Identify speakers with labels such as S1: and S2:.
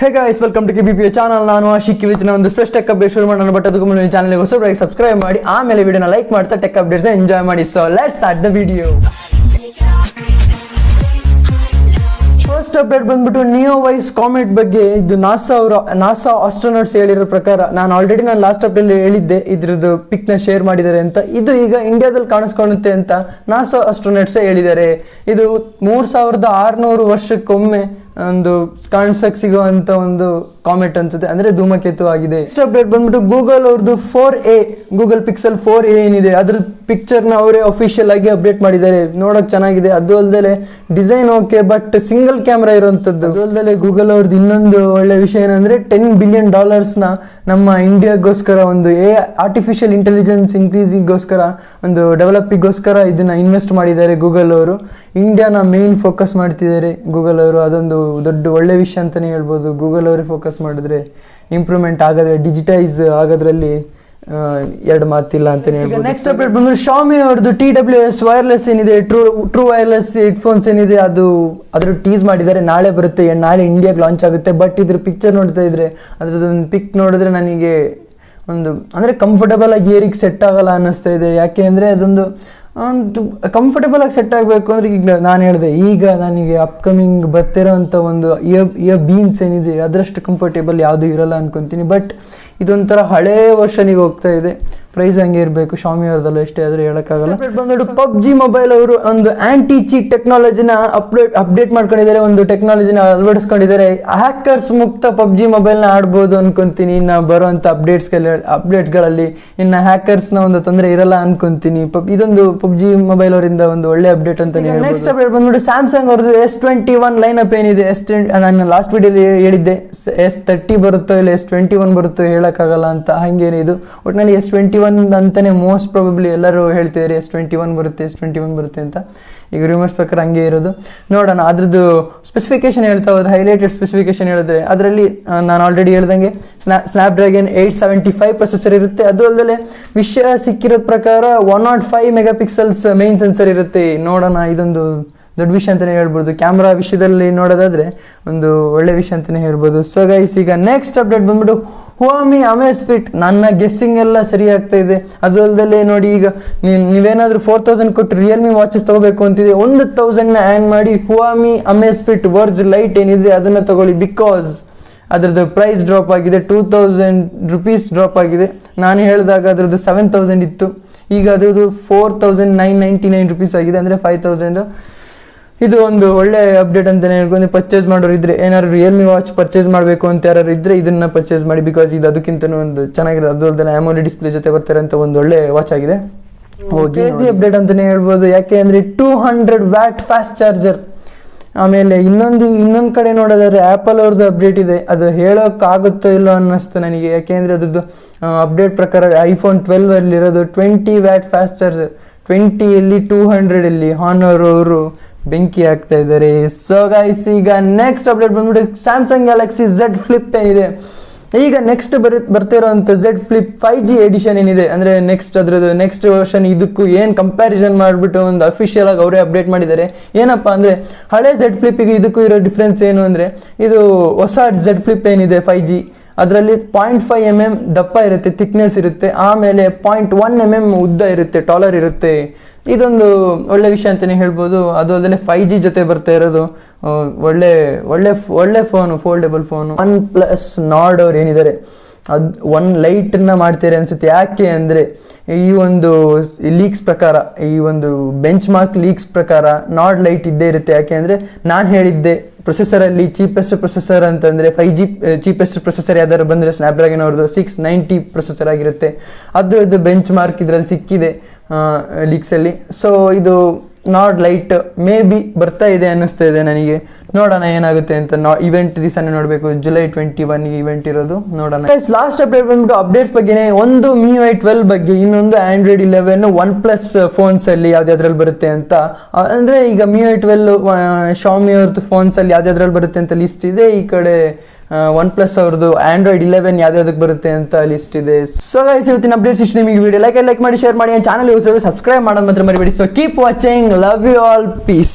S1: Hey guys welcome to B channel ನಾನು ಆಶಿಕ್ ಇವತ್ತಿನ ಒಂದು ಫ್ರೆಶ್ ಟೆಕ್ ಅಪ್ಡೇಟ್ ಶುರು ಮಾಡೋಣ ಬಟ್ ಅದಕ್ಕೂ ಮುಂದೆ ಚಾನಲ್ಗೆ ಹೊಸಬ್ರಾಗಿ ಸಬ್ಸ್ಕ್ರೈಬ್ ಮಾಡಿ, ಆಮೇಲೆ ವಿಡಿಯೋನ ಲೈಕ್ ಮಾಡ್ತಾ ಟೆಕ್ ಅಪ್ಡೇಟ್ಸ್ ಎಂಜಾಯ್ ಮಾಡಿ. So let start the video first update ಬಂದ್ಬಿಟ್ಟು ನಿಯೋ ವೈಸ್ ಕಾಮೆಟ್ ಬಗ್ಗೆ ಇದು ನಾಸಾ ಅವರು ನಾಸಾ ಆಸ್ಟ್ರೋನಟ್ಸ್ ಹೇಳಿರೋ ಪ್ರಕಾರ, ನಾನು ಆಲ್ರೆಡಿ ನಾನು ಲಾಸ್ಟ್ ಅಪ್ಡೇಟ್ ಹೇಳಿದ್ದೆ, ಇದ್ರದ್ದು ಪಿಕ್ನ ಶೇರ್ ಮಾಡಿದ್ದಾರೆ ಅಂತ. ಇದು ಈಗ ಇಂಡಿಯಾದಲ್ಲಿ ಕಾಣಿಸ್ಕೊಳ್ಳುತ್ತೆ ಅಂತ ನಾಸಾ ಆಸ್ಟ್ರೋನಟ್ಸ್ ಹೇಳಿದ್ದಾರೆ. ಇದು ಮೂರು ಸಾವಿರದ ಆರುನೂರು ವರ್ಷಕ್ಕೊಮ್ಮೆ ಒಂದು ಕಾಣಿಸಕ್ ಸಿಗುವಂತ ಒಂದು ಕಾಮೆಟ್ ಅನ್ಸುತ್ತೆ. ಅಂದ್ರೆ ಧೂಮಕೇತು ಆಗಿದೆ ನೆಕ್ಸ್ಟ್ ಅಪ್ಡೇಟ್ ಬಂದ್ಬಿಟ್ಟು ಗೂಗಲ್ ಅವ್ರದ್ದು four A Google Pixel four A ಏನಿದೆ, ಅದ್ರ ಪಿಕ್ಚರ್ನ ಅವರೇ ಅಫಿಷಿಯಲ್ ಆಗಿ ಅಪ್ಡೇಟ್ ಮಾಡಿದ್ದಾರೆ. ನೋಡಕ್ ಚೆನ್ನಾಗಿದೆ. ಅದು ಅಲ್ದಲೆ design okay but single camera ಇರುವಂತದ್ದು. ಅದು ಗೂಗಲ್ ಅವ್ರದ್ದು ಇನ್ನೊಂದು ಒಳ್ಳೆ ವಿಷಯ ಏನಂದ್ರೆ ಟೆನ್ ಬಿಲಿಯನ್ ಡಾಲರ್ಸ್ನ ನಮ್ಮ ಇಂಡಿಯಾಗೋಸ್ಕರ ಒಂದು ಎ ಆರ್ಟಿಫಿಷಿಯಲ್ ಇಂಟೆಲಿಜೆನ್ಸ್ ಇನ್ಕ್ರೀಸಿಗೋಸ್ಕರ ಒಂದು ಡೆವಲಪಿಗೋಸ್ಕರ ಇದನ್ನ ಇನ್ವೆಸ್ಟ್ ಮಾಡಿದ್ದಾರೆ ಗೂಗಲ್ ಅವರು. ಇಂಡಿಯಾನ ಮೇನ್ ಫೋಕಸ್ ಮಾಡ್ತಿದ್ದಾರೆ ಗೂಗಲ್ ಅವರು. ಅದೊಂದು ದೊಡ್ಡ ಒಳ್ಳೆ ವಿಷಯ ಅಂತಲೇ ಹೇಳ್ಬೋದು. ಗೂಗಲ್ ಅವರೇ ಫೋಕಸ್ ಮಾಡಿದ್ರೆ ಇಂಪ್ರೂವ್ಮೆಂಟ್ ಆಗೋದ್ರೆ ಡಿಜಿಟೈಸ್ ಆಗೋದ್ರಲ್ಲಿ ಎರಡು ಮಾತಿಲ್ಲ ಅಂತಲೇ ಹೇಳ್ಬೋದು. ನೆಕ್ಸ್ಟ್ ಅಪ್ಡೇಟ್ ಬಂದ್ರೆ ಶಾಮಿ ಅವ್ರದ್ದು ಟಿ ಡಬ್ಲ್ಯೂ ಎಸ್ ವೈರ್ಲೆಸ್ ಏನಿದೆ ಟ್ರೂ ಟ್ರೂ ವೈರ್ಲೆಸ್ ಹೆಡ್ಫೋನ್ಸ್ ಏನಿದೆ ಅದು ಅದ್ರ ಟೀಸ್ ಮಾಡಿದ್ದಾರೆ. ನಾಳೆ ಬರುತ್ತೆ ನಾಳೆ ಇಂಡಿಯಾಗೆ ಲಾಂಚ್ ಆಗುತ್ತೆ. ಬಟ್ ಇದ್ರ ಪಿಕ್ಚರ್ ನೋಡ್ತಾ ಇದ್ರೆ ಅದ್ರದ್ದೊಂದು ಪಿಕ್ ನೋಡಿದ್ರೆ ನನಗೆ ಒಂದು ಅಂದರೆ ಕಂಫರ್ಟಬಲ್ ಆಗಿ ಏರಿಗೆ ಸೆಟ್ ಆಗಲ್ಲ ಅನ್ನಿಸ್ತಾ ಇದೆ. ಯಾಕೆ ಅಂದರೆ ಅದೊಂದು ಒಂದು ಕಂಫರ್ಟಬಲ್ ಆಗಿ ಸೆಟ್ ಆಗಬೇಕು ಅಂದ್ರೆ ಈಗ ನಾನು ಹೇಳಿದೆ, ಈಗ ನನಗೆ ಅಪ್ಕಮಿಂಗ್ ಬರ್ತಿರೋ ಅಂಥ ಒಂದು ಇಯರ್ ಇಯರ್ ಬೀನ್ಸ್ ಏನಿದೆ, ಅದರಷ್ಟು ಕಂಫರ್ಟೇಬಲ್ ಯಾವುದು ಇರಲ್ಲ ಅನ್ಕೊಂತೀನಿ. ಬಟ್ ಇದೊಂಥರ ಹಳೇ ವರ್ಷನಿಗೆ ಹೋಗ್ತಾ ಇದೆ. ಪ್ರೈಸ್ ಹಂಗೆ ಇರಬೇಕು ಶಾಮಿ ಅವ್ರದಲ್ಲ ಎಷ್ಟೇ ಆದರೂ ಹೇಳೋಕ್ಕಾಗಲ್ಲ. ಬಂದ್ಬಿಟ್ಟು ಪಬ್ಜಿ ಮೊಬೈಲ್ ಅವರು ಒಂದು ಆ್ಯಂಟಿ ಚೀಟ್ ಟೆಕ್ನಾಲಜಿನ ಅಪ್ಡೇಟ್ ಅಪ್ಡೇಟ್ ಮಾಡ್ಕೊಂಡಿದ್ದಾರೆ ಒಂದು ಟೆಕ್ನಾಲಜಿನ ಅಳವಡಿಸ್ಕೊಂಡಿದ್ದಾರೆ. ಹ್ಯಾಕರ್ಸ್ ಮುಕ್ತ ಪಬ್ಜಿ ಮೊಬೈಲ್ನ ಆಡ್ಬೋದು ಅನ್ಕೊಂತೀನಿ. ಇನ್ನು ಬರುವಂಥ ಅಪ್ಡೇಟ್ಸ್ಗಳ ಅಪ್ಡೇಟ್ಸ್ಗಳಲ್ಲಿ ಇನ್ನು ಹ್ಯಾಕರ್ಸ್ನ ಒಂದು ತೊಂದರೆ ಇರಲ್ಲ ಅನ್ಕೊಂತೀನಿ. ಪಬ್ ಇದೊಂದು ಪಬ್ಜಿ ಮೊಬೈಲ್ ಅವರಿಂದ ಒಂದು ಒಳ್ಳೆ ಅಪ್ಡೇಟ್ ಅಂತ ನೆಕ್ಸ್ಟ್ ಅಪ್ಡೇಟ್ ಬಂದ್ಬಿಟ್ಟು ಸ್ಯಾಮ್ಸಂಗ್ ಅವ್ರದ್ದು S twenty one line up ಏನಿದೆ ಎಸ್ ನಾನು ಲಾಸ್ಟ್ ವಿಡಿಯೋಲಿ ಹೇಳಿದ್ದೆ. ಎಸ್ ತರ್ಟಿ ಬರುತ್ತೋ ಇಲ್ಲ ಎಸ್ ಟ್ವೆಂಟಿ ಒನ್ ಬರುತ್ತೋ ಹೇಳೋಕ್ಕಾಗಲ್ಲ ಅಂತ. ಹಂಗೇನಿದು. ಒಟ್ಟಿನಲ್ಲಿ ಎಸ್ ಟ್ವೆಂಟಿ ಒನ್ ಅಂತಾನೆ ಮೋಸ್ಟ್ ಪ್ರಾಬಬ್ಲಿ ಎಲ್ಲರೂ ಹೇಳ್ತಿದ್ದಾರೆ ಎಸ್ ಟ್ವೆಂಟಿ ಒನ್ ಬರುತ್ತೆ ಎಸ್ ಟ್ವೆಂಟಿ ಒನ್ ಬರುತ್ತೆ ಅಂತ. ಈಗ ರೂಮರ್ಸ್ ಪ್ರಕಾರ ಹಂಗೆ ಇರೋದು. ನೋಡೋಣ, ಅದ್ರದ್ದು ಸ್ಪೆಸಿಫಿಕೇಶನ್ ಹೇಳ್ತಾ ಹೋದ್ರೆ ಹೈಲೈಟೆಡ್ ಸ್ಪೆಸಿಫಿಕೇಶನ್ ಹೇಳಿದ್ರೆ, ಅದರಲ್ಲಿ ನಾನು ಆಲ್ರೆಡಿ ಹೇಳ್ದಂಗೆ ಸ್ನಾ Snapdragon eight seventy five processor ಇರುತ್ತೆ. ಅದು ಅಲ್ಲದೆ ವಿಷಯ ಸಿಕ್ಕಿರೋ ಪ್ರಕಾರ one not five megapixels main sensor ಇರುತ್ತೆ. ನೋಡೋಣ, ಇದೊಂದು ದೊಡ್ಡ ವಿಷಯ ಅಂತಲೇ ಹೇಳ್ಬೋದು. ಕ್ಯಾಮ್ರಾ ವಿಷಯದಲ್ಲಿ ನೋಡೋದಾದ್ರೆ ಒಂದು ಒಳ್ಳೆ ವಿಷಯ ಅಂತಲೇ ಹೇಳ್ಬೋದು. ಸೊ ಗೈಸ್ ಈಗ ನೆಕ್ಸ್ಟ್ ಅಪ್ಡೇಟ್ ಬಂದ್ಬಿಟ್ಟು ಹುವಾಮಿ ಅಮೇಸ್ ಫಿಟ್ ನನ್ನ ಗೆಸ್ಸಿಂಗ್ ಎಲ್ಲ ಸರಿ ಆಗ್ತಾ ಇದೆ. ಅದು ನೋಡಿ ಈಗ ನೀವೇನಾದ್ರೂ ಫೋರ್ ತೌಸಂಡ್ ಕೊಟ್ಟು ರಿಯಲ್ಮಿ ವಾಚಸ್ ತಗೋಬೇಕು ಅಂತಿದೆ, ಒಂದು ತೌಸಂಡ್ನ ಆ್ಯಂಡ್ ಮಾಡಿ Huami Amazfit Verge light ಏನಿದೆ, ಅದನ್ನ ತಗೊಳ್ಳಿ. ಬಿಕಾಸ್ ಅದರದ್ದು ಪ್ರೈಸ್ ಡ್ರಾಪ್ ಆಗಿದೆ ಟೂ ತೌಸಂಡ್ ರುಪೀಸ್ ಡ್ರಾಪ್ ಆಗಿದೆ. ನಾನು ಹೇಳಿದಾಗ ಅದರದ್ದು ಸೆವೆನ್ ತೌಸಂಡ್ ಇತ್ತು. ಈಗ ಅದರದ್ದು four thousand nine ninety nine rupees ಆಗಿದೆ, ಅಂದರೆ ಫೈವ್ ತೌಸಂಡ್ ಇದು ಒಂದು ಒಳ್ಳೆ ಅಪ್ಡೇಟ್ ಅಂತಾನೆ ಹೇಳ್ಕೊಂಡು ಪರ್ಚೇಸ್ ಮಾಡೋರು ಇದ್ರೆ ಏನಾದ್ರು ರಿಯಲ್ಮಿ ವಾಚ್ ಪರ್ಚೇಸ್ ಮಾಡಬೇಕು ಅಂತ ಯಾರು ಇದ್ರೆ ಇದನ್ನ ಪರ್ಚೇಸ್ ಮಾಡಿ ಬಿಕಾಸ್ ಇದು ಅದಕ್ಕಿಂತನೂ ಒಂದು ಚೆನ್ನಾಗಿದೆ ಅದು ಅಲ್ಲದೆ ಆಮೋಲಿ ಡಿಸ್ಪ್ಲೇ ಜೊತೆ ಬರ್ತಾರೆ ಅಂತ ಒಂದು ಒಳ್ಳೆ ವಾಚ್ ಆಗಿದೆ. ಸಿ ಅಪ್ಡೇಟ್ ಅಂತಲೇ ಹೇಳ್ಬೋದು. ಯಾಕೆ ಅಂದರೆ two hundred watt fast charger ಆಮೇಲೆ ಇನ್ನೊಂದು ಇನ್ನೊಂದು ಕಡೆ ನೋಡೋದಾದ್ರೆ ಆ್ಯಪಲ್ ಅವ್ರದ್ದು ಅಪ್ಡೇಟ್ ಇದೆ. ಅದು ಹೇಳೋಕ್ಕಾಗುತ್ತೋ ಇಲ್ಲೋ ಅನ್ನಿಸ್ತು ನನಗೆ. ಯಾಕೆಂದರೆ ಅದ್ರದ್ದು ಅಪ್ಡೇಟ್ ಪ್ರಕಾರ ಐಫೋನ್ ಟ್ವೆಲ್ವ್ ಅಲ್ಲಿ ಇರೋದು ಟ್ವೆಂಟಿ ವ್ಯಾಟ್ ಫಾಸ್ಟ್ ಚಾರ್ಜರ್ ಟ್ವೆಂಟಿಯಲ್ಲಿ ಟೂ ಹಂಡ್ರೆಡಲ್ಲಿ ಹಾನರ್ ಅವರು ಬೆಂಕಿ ಹಾಕ್ತಾ ಇದ್ದಾರೆ. ಸೊ ಗೈಸ್ ಈಗ ನೆಕ್ಸ್ಟ್ ಅಪ್ಡೇಟ್ ಬಂದ್ಬಿಟ್ಟು ಸ್ಯಾಮ್ಸಂಗ್ ಗ್ಯಾಲಕ್ಸಿ ಝೆಡ್ ಫ್ಲಿಪ್ ಏನಿದೆ? ಈಗ ನೆಕ್ಸ್ಟ್ ಬರ್, ಬರ್ತಿರೋಂಥ Z flip five G edition ಏನಿದೆ? ಅಂದರೆ ನೆಕ್ಸ್ಟ್ ಅದರದ್ದು ನೆಕ್ಸ್ಟ್ ವರ್ಷನ್ ಇದಕ್ಕೂ ಏನು ಕಂಪ್ಯಾರಿಸನ್ ಮಾಡಿಬಿಟ್ಟು ಒಂದು ಅಫಿಷಿಯಲ್ ಆಗಿ ಅವರೇ ಅಪ್ಡೇಟ್ ಮಾಡಿದ್ದಾರೆ. ಏನಪ್ಪ ಅಂದರೆ ಹಳೆ ಝೆಡ್ ಫ್ಲಿಪ್ಪಿಗೆ ಇದಕ್ಕೂ ಇರೋ ಡಿಫ್ರೆನ್ಸ್ ಏನು ಅಂದರೆ ಇದು ಹೊಸ ಝೆಡ್ ಫ್ಲಿಪ್ ಏನಿದೆ ಫೈವ್ ಜಿ ಅದರಲ್ಲಿ ಪಾಯಿಂಟ್ ಫೈವ್ ಎಂ ಎಂ ದಪ್ಪ ಇರುತ್ತೆ ಥಿಕ್ನೆಸ್ ಇರುತ್ತೆ. ಆಮೇಲೆ ಪಾಯಿಂಟ್ ಒನ್ ಎಂ ಎಂ ಉದ್ದ ಇರುತ್ತೆ ಟಾಲರ್ ಇರುತ್ತೆ. ಇದೊಂದು ಒಳ್ಳೆ ವಿಷಯ ಅಂತಲೇ ಹೇಳ್ಬೋದು. ಅದು ಅಲ್ಲದೆ ಫೈವ್ ಜಿ ಜೊತೆ ಬರ್ತಾ ಇರೋದು ಒಳ್ಳೆ ಒಳ್ಳೆ ಒಳ್ಳೆ phone foldable phone OnePlus Nord ಅವ್ರು ಏನಿದ್ದಾರೆ ಅದು ಒನ್ ಲೈಟನ್ನು ಮಾಡ್ತೀರಿ ಅನ್ಸುತ್ತೆ. ಯಾಕೆ ಅಂದರೆ, ಈ ಒಂದು ಲೀಕ್ಸ್ ಪ್ರಕಾರ, ಈ ಒಂದು ಬೆಂಚ್ ಮಾರ್ಕ್ ಲೀಕ್ಸ್ ಪ್ರಕಾರ ನಾಡ್ ಲೈಟ್ ಇದ್ದೇ ಇರುತ್ತೆ. ಯಾಕೆ ಅಂದರೆ, ನಾನು ಹೇಳಿದ್ದೆ ಪ್ರೊಸೆಸರಲ್ಲಿ ಚೀಪೆಸ್ಟ್ ಪ್ರೊಸೆಸರ್ ಅಂತಂದರೆ ಫೈವ್ ಜಿ ಚೀಪೆಸ್ಟ್ ಪ್ರೊಸೆಸರ್ ಯಾವ್ದಾದ್ರು ಬಂದರೆ ಸ್ನ್ಯಾಪ್ಡ್ರ್ಯಾಗನ್ ಅವ್ರದ್ದು ಸಿಕ್ಸ್ ನೈಂಟಿ ಪ್ರೊಸೆಸರ್ ಆಗಿರುತ್ತೆ. ಅದ್ರದ್ದು ಬೆಂಚ್ ಮಾರ್ಕ್ ಇದರಲ್ಲಿ ಸಿಕ್ಕಿದೆ. ಲೀಕ್ಸಲ್ಲಿ ಸೊ ಇದು ನಾಡ್ ಲೈಟ್ ಮೇ ಬಿ ಬರ್ತಾ ಇದೆ ಅನ್ನಿಸ್ತಾ ಇದೆ ನನಗೆ. ನೋಡೋಣ ಏನಾಗುತ್ತೆ ಅಂತ ನಾ ಇವೆಂಟ್ ದಿವಸನೇ ನೋಡಬೇಕು. ಜುಲೈ ಟ್ವೆಂಟಿ ಒನ್ಗೆ ಇವೆಂಟ್ ಇರೋದು. ನೋಡೋಣ. ಲಾಸ್ಟ್ ಅಪ್ಡೇಟ್ ಬಂದ್ಬಿಟ್ಟು ಅಪ್ಡೇಟ್ಸ್ ಬಗ್ಗೆನೇ ಒಂದು ಮಿ ಐ ಟ್ವೆಲ್ ಬಗ್ಗೆ, ಇನ್ನೊಂದು Android eleven one plus phones ಅಲ್ಲಿ ಯಾವ್ದ್ಯಾವ್ದ್ರಲ್ಲಿ ಬರುತ್ತೆ ಅಂತ. ಅಂದರೆ ಈಗ ಮಿ ಐ ಟ್ವೆಲ್ ಶಾಮಿ ಅವ್ರದ್ದು ಫೋನ್ಸ್ ಅಲ್ಲಿ ಯಾವ್ದ್ಯಾವ್ದ್ರಲ್ಲಿ ಬರುತ್ತೆ ಅಂತ ಲಿಸ್ಟ್ ಇದೆ. ಈ ಕಡೆ ಒನ್ ಪ್ಲಸ್ ಅವ್ರದ್ದು ಆಂಡ್ರಾಯ್ಡ್ ಇಲೆವೆನ್ ಯಾವ್ದಾವ್ದಕ್ಕೆ ಬರುತ್ತೆ ಅಂತ ಲಿಸ್ಟ್ ಇದೆ. ಸೊ ಗೈಸ್ ಇವತ್ತಿನ ಅಪ್ಡೇಟ್ಸ್ ಇಷ್ಟು. ನಿಮಗೆ ವಿಡಿಯೋ ಲೈಕ್ ಲೈಕ್ ಮಾಡಿ ಶೇರ್ ಮಾಡಿ. ಚಾನಲ್ ಯೂಸ್ ಸಬ್ಸ್ಕ್ರೈಬ್ ಮಾಡೋದು ಮಾತ್ರ ಮರಿಬೇಡಿ. So keep watching love you all peace